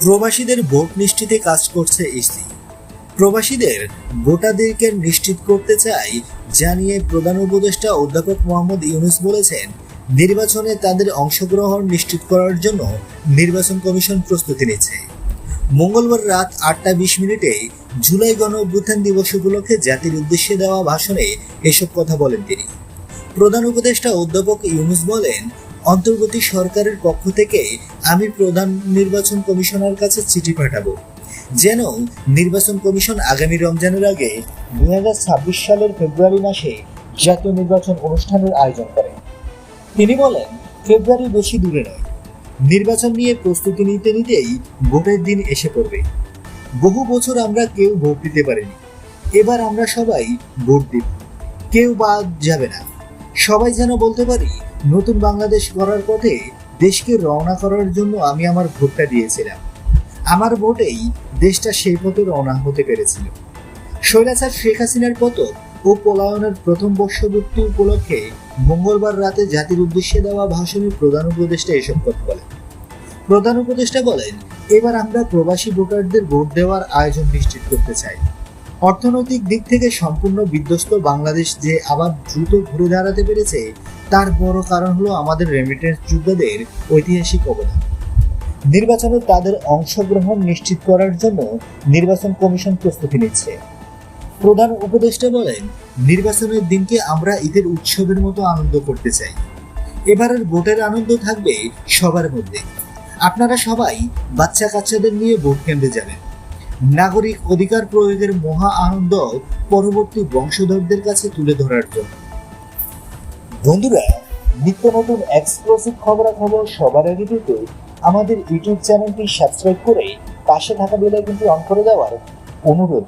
প্রবাসীদের ভোট নিশ্চিতে কাজ করছে ইসি। প্রবাসীদের ভোটাধিকার নিশ্চিত করতে চাই জানিয়ে প্রধান উপদেষ্টা অধ্যাপক মোহাম্মদ ইউনুস বলেছেন, নির্বাচনে তাদের অংশগ্রহণ নিশ্চিত করার জন্য নির্বাচন কমিশন প্রস্তুতি নিচ্ছে। মঙ্গলবার রাত আটটা বিশ মিনিটে জুলাই গণ অভ্যুত্থান দিবস উপলক্ষে জাতির উদ্দেশ্যে দেওয়া ভাষণে এসব কথা বলেন তিনি। প্রধান উপদেষ্টা অধ্যাপক ইউনুস বলেন অন্তর্বর্তী সরকারের পক্ষ থেকে আমি প্রধান নির্বাচন কমিশনার কাছে চিঠি পাঠাবো। যেন নির্বাচন কমিশন আগামী রমজানের আগে দু হাজার ছাব্বিশ সালের ফেব্রুয়ারি মাসে জাতীয় নির্বাচন অনুষ্ঠানের আয়োজন করে। তিনি বলেন, ফেব্রুয়ারি বেশি দূরে নয়। নির্বাচন নিয়ে প্রস্তুতি নিতে নিতেই ভোটের দিন এসে পড়বে। বহু বছর আমরা কেউ ভোট দিতে পারিনি। এবার আমরা সবাই ভোট দিব। কেউ বাদ যাবে না। সবাই যেন বলতে পারি, নতুন বাংলাদেশ গড়ার পথে দেশকে রওনা করার জন্য আমি আমার ভোটটা দিয়েছিলাম। আমার ভোটেই দেশটা সেই পথে রওনা হতে পেরেছিল। স্বৈরাচার শেখ হাসিনার পতন ও পলায়নের প্রথম বর্ষপূর্তি উপলক্ষে মঙ্গলবার রাতে জাতির উদ্দেশ্যে দেওয়া ভাষণে প্রধান উপদেষ্টা এসব কথা বলেন। প্রধান উপদেষ্টা বলেন, এবার আমরা প্রবাসী ভোটারদের ভোট দেওয়ার আয়োজন নিশ্চিত করতে চাই। অর্থনৈতিক দিক থেকে সম্পূর্ণ বিধ্বস্ত বাংলাদেশ যে আবার দ্রুত ঘুরে দাঁড়াতে পেরেছে, তার বড় কারণ হলো আমাদের রেমিটেন্স যোদ্ধাদের ঐতিহাসিক অবদান। নির্বাচনে তাদের অংশগ্রহণ নিশ্চিত করার জন্য নির্বাচন কমিশন প্রস্তুতি নিচ্ছে। প্রধান উপদেষ্টা বলেন, নির্বাচনের দিনকে আমরা ঈদের উৎসবের মতো আনন্দ করতে চাই। এবারের ভোটের আনন্দ থাকবে সবার মধ্যে। আপনারা সবাই বাচ্চা কাচ্চাদের নিয়ে ভোট কেন্দ্রে যাবেন। নাগরিক অধিকার প্রয়োগের মহা আনন্দ পরবর্তী বংশধরদের কাছে তুলে ধরার জন্য। বন্ধুরা, নিত্য নতুন এক্সক্লুসিভ খবরাখবর সবার আগে পেতে আমাদের ইউটিউব চ্যানেলটি সাবস্ক্রাইব করে পাশে থাকা বেলায় কিন্তু অন করে দেওয়ার অনুরোধ